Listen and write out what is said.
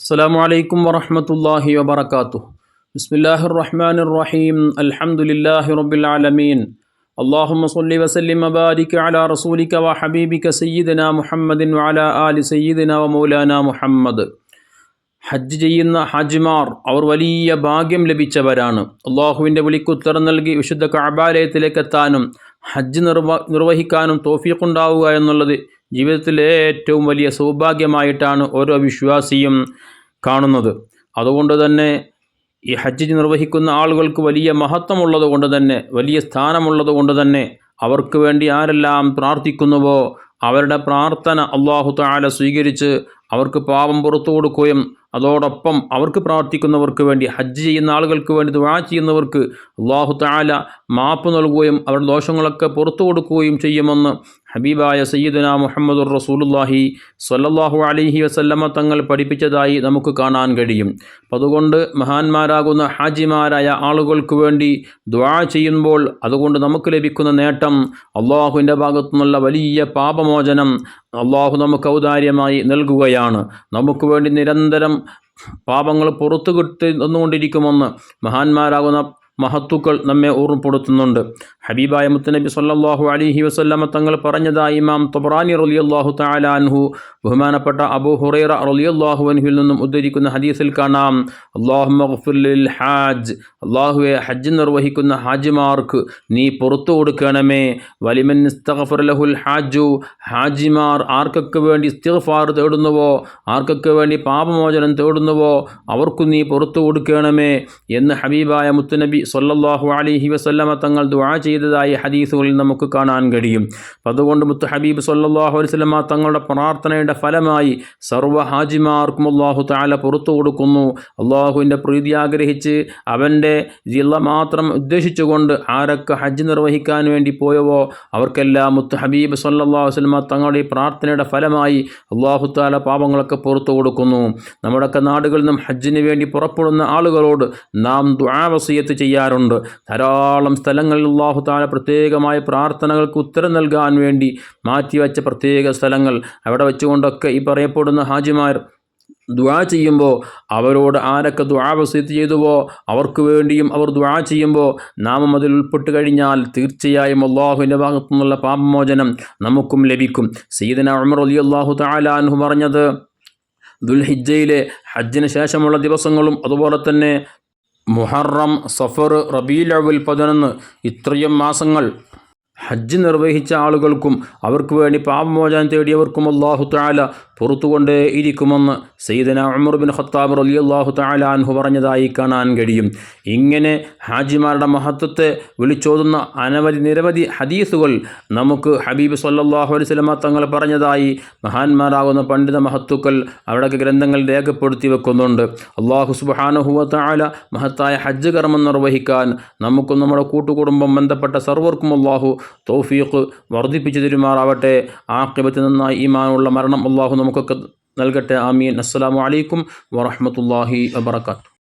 അസ്സാം വലൈക്കും വറഹമത്തല്ലാഹി വബർക്കാത്തു ബിസ്മില്ലാഹി റഹ്മാൻ റഹീം അൽഹംദുലില്ലാഹി റബ്ബിൽ ആലമീൻ. അള്ളാഹുമ്മ സല്ലി വസല്ലിം മബാരിക് അല റസൂലിക വ ഹബീബിക സയ്യിദന മുഹമ്മദിൻ വല ആലി സയ്യിദന വ മൗലാന മുഹമ്മദ്. ഹജ്ജ് ചെയ്യുന്ന ഹജ്മാർ അവർ വലിയ ഭാഗ്യം ലഭിച്ചവരാണ്. അള്ളാഹുവിന്റെ ഉത്തരം നൽകി വിശുദ്ധ കാബാലയത്തിലേക്കെത്താനും ഹജ്ജ് നിർവ നിർവഹിക്കാനും തോഫീഖുണ്ടാവുക എന്നുള്ളത് ജീവിതത്തിലെ ഏറ്റവും വലിയ സൗഭാഗ്യമായിട്ടാണ് ഓരോ വിശ്വാസിയും കാണുന്നത്. അതുകൊണ്ട് തന്നെ ഈ ഹജ്ജ് നിർവഹിക്കുന്ന ആളുകൾക്ക് വലിയ മഹത്വമുള്ളത് കൊണ്ട് തന്നെ വലിയ സ്ഥാനമുള്ളത് കൊണ്ട് തന്നെ അവർക്ക് വേണ്ടി ആരെല്ലാം പ്രാർത്ഥിക്കുന്നുവോ അവരുടെ പ്രാർത്ഥന അള്ളാഹു താല സ്വീകരിച്ച് അവർക്ക് പാപം പുറത്തു കൊടുക്കുകയും അതോടൊപ്പം അവർക്ക് പ്രാർത്ഥിക്കുന്നവർക്ക് വേണ്ടി ഹജ്ജ് ചെയ്യുന്ന ആളുകൾക്ക് വേണ്ടി ദുആ ചെയ്യുന്നവർക്ക് അള്ളാഹു താല മാപ്പ് നൽകുകയും അവരുടെ ദോഷങ്ങളൊക്കെ പുറത്തു കൊടുക്കുകയും ചെയ്യുമെന്ന് ഹബീബായ സയ്യിദുന മുഹമ്മദുർ റസൂലുല്ലാഹി സ്വല്ലല്ലാഹു അലൈഹി വസല്ലമ തങ്ങൾ പഠിപ്പിച്ചതായി നമുക്ക് കാണാൻ കഴിയും. അതുകൊണ്ട് മഹാന്മാരാകുന്ന ഹാജിമാരായ ആളുകൾക്ക് വേണ്ടി ദ്വാ ചെയ്യുമ്പോൾ അതുകൊണ്ട് നമുക്ക് ലഭിക്കുന്ന നേട്ടം അള്ളാഹുവിന്റെ ഭാഗത്തു നിന്നുള്ള വലിയ പാപമോചനം അള്ളാഹു നമുക്ക് ഔദാര്യമായി നൽകുകയാണ്. നമുക്ക് വേണ്ടി നിരന്തരം പാപങ്ങൾ പുറത്തു കിട്ടി തന്നുകൊണ്ടിരിക്കുമെന്ന് മഹാന്മാരാകുന്ന മഹത്തുക്കൾ നമ്മെ ഓർമ്മപ്പെടുത്തുന്നുണ്ട്. ഹബീബായ മുത്തനബി സല്ലാഹു അലിഹി വസ്ല്ലമ തങ്ങൾ പറഞ്ഞതായി ഇമാം തൊബ്രാനി റലിയല്ലാഹു താലാൻഹു ബഹുമാനപ്പെട്ട അബു ഹുറൈറ റലിയല്ലാഹു അൻഹുവിൽ നിന്നും ഉദ്ധരിക്കുന്ന ഹദീസിൽ കാണാം. അള്ളാഹു മഹ്ഫുലിൽ ഹാജ് അള്ളാഹുവെ ഹജ്ജ് നിർവഹിക്കുന്ന ഹാജിമാർക്ക് നീ പുറത്തു കൊടുക്കണമേ. വലിമൻ ലഹുൽ ഹാജു ഹാജിമാർ ആർക്കൊക്കെ വേണ്ടി ഇസ്തിഗ്ഫാർ തേടുന്നുവോ ആർക്കൊക്കെ വേണ്ടി പാപമോചനം തേടുന്നുവോ അവർക്കു നീ പുറത്തു കൊടുക്കണമേ എന്ന് ഹബീബായ മുത്തുനബി സൊല്ലാഹു അലിഹി വസല്ലമ തങ്ങൾ ദുആ ചെയ്തതായി ഹദീസുകളിൽ നമുക്ക് കാണാൻ കഴിയും. അതുകൊണ്ട് മുത്ത് ഹബീബ് സൊല്ലാഹു അലൈവല്ലമ തങ്ങളുടെ പ്രാർത്ഥനയുടെ ഫലമായി സർവ ഹാജിമാർക്കും അള്ളാഹു താല പുറത്തു കൊടുക്കുന്നു. അള്ളാഹുവിന്റെ പ്രീതി ആഗ്രഹിച്ച് അവന്റെ ജില്ല മാത്രം ഉദ്ദേശിച്ചുകൊണ്ട് ആരൊക്കെ ഹജ്ജ് നിർവഹിക്കാൻ വേണ്ടി പോയവോ അവർക്കെല്ലാം മുത്ത് ഹബീബ് സല്ലാ വസ്ലമ തങ്ങളുടെ പ്രാർത്ഥനയുടെ ഫലമായി അള്ളാഹു താല പാപങ്ങളൊക്കെ പുറത്തു കൊടുക്കുന്നു. നമ്മുടെയൊക്കെ നാടുകളിൽ നിന്നും ഹജ്ജിന് വേണ്ടി പുറപ്പെടുന്ന ആളുകളോട് നാം ദുആവസീയത്ത് ചെയ്യാറുണ്ട്. ധാരാളം സ്ഥലങ്ങളിൽ അള്ളാഹു താല പ്രത്യേകമായ പ്രാർത്ഥനകൾക്ക് ഉത്തരം നൽകാൻ വേണ്ടി മാറ്റിവെച്ച പ്രത്യേക സ്ഥലങ്ങൾ. അവിടെ വെച്ചുകൊണ്ടൊക്കെ ഈ പറയപ്പെടുന്ന ഹാജിമാർ ദ്വാ ചെയ്യുമ്പോൾ അവരോട് ആരൊക്കെ ദ്വാ വസീത്ത് ചെയ്തുവോ അവർക്ക് വേണ്ടിയും അവർ ദ്വാ ചെയ്യുമ്പോൾ നാമം അതിൽ ഉൾപ്പെട്ട് കഴിഞ്ഞാൽ തീർച്ചയായും അള്ളാഹുവിന്റെ ഭാഗത്തു നിന്നുള്ള പാപമോചനം നമുക്കും ലഭിക്കും. സീദന ഉമർ അലി അള്ളാഹു താലാൻഹു പറഞ്ഞത് ദുൽഹിജയിലെ ഹജ്ജിന് ശേഷമുള്ള ദിവസങ്ങളും അതുപോലെ തന്നെ മുഹറം സഫർ റബീൽ അവൽ പതിനൊന്ന് ഇത്രയും മാസങ്ങൾ ഹജ്ജ് നിർവഹിച്ച ആളുകൾക്കും അവർക്ക് വേണ്ടി പാപമോചനം തേടിയവർക്കും അള്ളാഹു താല പുറത്തുകൊണ്ടേ ഇരിക്കുമെന്ന് സയ്യിദന ഉമർ ബിൻ ഖത്താബ് അള്ളാഹു താല അൻഹു പറഞ്ഞതായി കാണാൻ കഴിയും. ഇങ്ങനെ ഹാജിമാരുടെ മഹത്വത്തെ വിളിച്ചോതുന്ന അനവധി നിരവധി ഹദീസുകൾ നമുക്ക് ഹബീബ് സല്ലാഹു അലൈഹി സ്വലമ തങ്ങൾ പറഞ്ഞതായി മഹാന്മാരാകുന്ന പണ്ഡിത മഹത്തുക്കൾ അവിടെ ഗ്രന്ഥങ്ങൾ രേഖപ്പെടുത്തി വെക്കുന്നുണ്ട്. അള്ളാഹു സുബാനഹുവ താല മഹത്തായ ഹജ്ജ് കർമ്മം നിർവഹിക്കാൻ നമുക്കും നമ്മുടെ കൂട്ടുകുടുംബം ബന്ധപ്പെട്ട സർവർക്കും അള്ളാഹു തൗഫീഖ് വർദ്ധിപ്പിച്ചു തരുമാറാവട്ടെ. ആക്കിബത്ത് നന്നായി ഈമാനുള്ള മരണം അള്ളാഹു നമുക്കൊക്കെ നൽകട്ടെ. ആമീൻ. അസ്സാം വലൈക്കും വറഹമത്തല്ലാഹി വബർക്കാത്തു